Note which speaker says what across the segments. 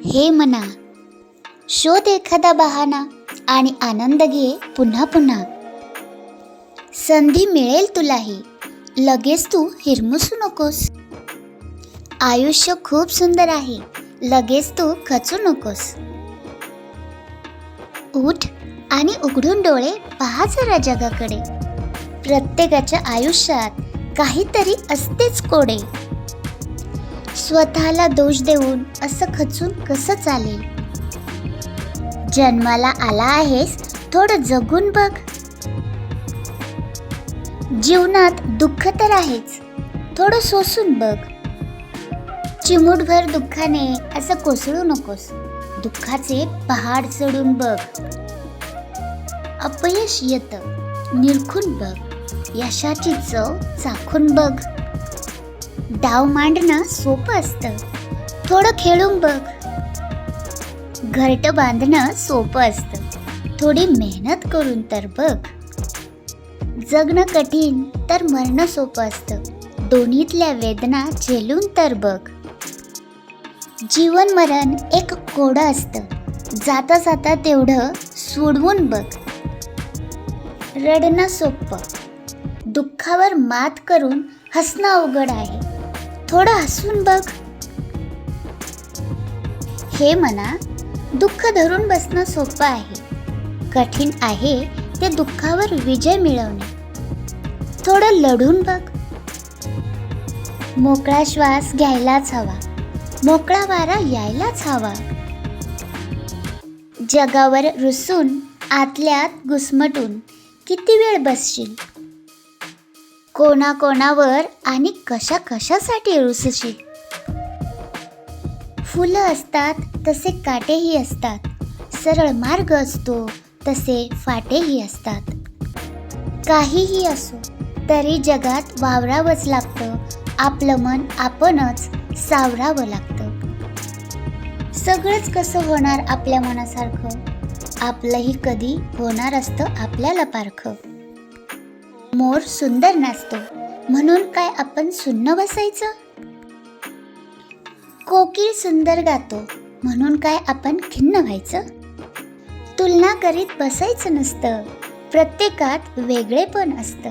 Speaker 1: हे मना शोध एखादा बहाणा आणि आनंद घे पुन्हा पुन्हा. संधी मिळेल तुलाही. लगेच तू हिरमुसू नकोस. आयुष्य खूप सुंदर आहे. लगेच तू खचू नकोस. उठ आणि उघडून डोळे पहा जरा जगाकडे. प्रत्येकाच्या आयुष्यात काहीतरी असतेच कोडे. स्वतःला दोष देऊन असं खचून कसं चालेल? जन्माला आला आहेस थोडं जगून बघ. जीवनात दुःख तर आहेच थोडं सोसून बघ. चिमूटभर दुःखाने असं कोसळू नकोस दुःखाचे पहाड चढून बघ. अपयश येतं निरखून बघ यशाची चव चाखून बघ. डाव मांडणं सोपं असतं. थोडं खेळून बघ. घरटं बांधणं सोपं असतं. थोडी मेहनत करून तर बघ. जगणं कठीण तर मरणं सोपं असतं. दोन्हीतल्या वेदना झेलून तर बघ. जीवन मरण एक कोडं असतं. जाता जाता तेवढं सोडवून बघ. रडणं सोपं. दुःखावर मात करून हसणं अवघड आहे. थोडं हसून बघ. हे म्हणा दुःख धरून बसणं सोपं आहे. कठीण आहे ते दुःखावर विजय मिळवणे. थोडं लढून बघ. मोकळा श्वास घ्यायलाच हवा. मोकळा वारा यायलाच हवा. जगावर रुसून आतल्यात घुसमटून किती वेळ बसशील? कोणाकोणावर आणि कशा कशासाठी रुसशील फुलं असतात तसे काटेही असतात. सरळ मार्ग असतो तसे फाटेही असतात. काहीही असो तरी जगात वावरावंच लागतं. आपलं मन आपणच सावरावं लागतं. सगळंच कसं होणार आपल्या मनासारखं? आपलंही कधी होणार असतं आपल्याला पारखं. मोर सुंदर नाचतो. म्हणून काय आपण सुन्न बसायचं? कोकिळ सुंदर गातो. म्हणून काय आपण खिन्न व्हायचं? तुलना करीत बसायचं नसतं. प्रत्येकात वेगळेपण असतं.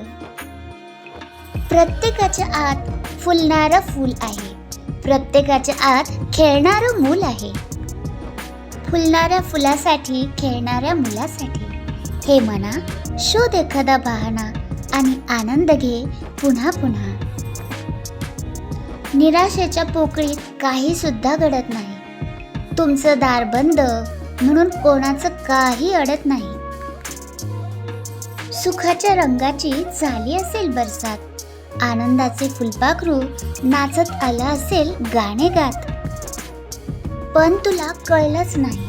Speaker 1: प्रत्येकाच्या आत फुलणारं फूल आहे. प्रत्येकाच्या आत खेळणारं मूल आहे. फुलणाऱ्या फुलासाठी खेळणाऱ्या मुलासाठी. हे म्हणा शोध एखादा बहाणा. आणि आनंद घे पुन्हा पुन्हा. निराशेच्या पोकळीत काही सुद्धा घडत नाही. तुमचं दार बंद म्हणून कोणाचं काही अडत नाही. सुखाच्या रंगाची झाली असेल बरसात. आनंदाचे फुलपाखरू नाचत आलं असेल गाणे गात. पण तुला कळलंच नाही.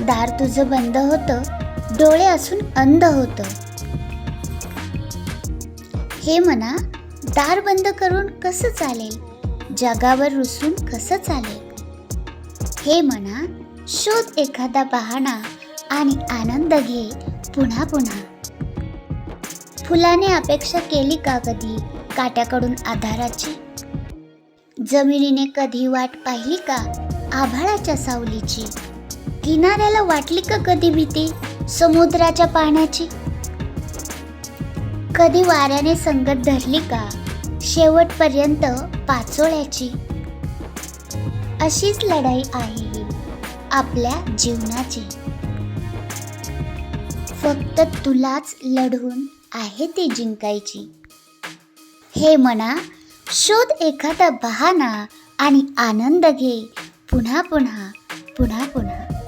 Speaker 1: दार तुझं बंद होतं डोळे असून अंध होतं. हे म्हणा दार बंद करून कसं चालेल? जगावर रुसून कसं चालेल? हे म्हणा शोध एखादा बहाणा आणि आनंद घे पुन्हा पुन्हा. फुलाने अपेक्षा केली का कधी? काट्याकडून आधाराची? जमिनीने कधी वाट पाहिली का? आभाळाच्या सावलीची? किनाऱ्याला वाटली का कधी भीती? समुद्राच्या पाण्याची? कधी वाऱ्याने संगत धरली का? शेवटपर्यंत पाचोळ्याची. अशीच लढाई आहे ही आपल्या जीवनाची. फक्त तुलाच लढून आहे ती जिंकायची. हे म्हणा शोध एखादा बहाना आणि आनंद घे. पुन्हा पुन्हा पुन्हा पुन्हा.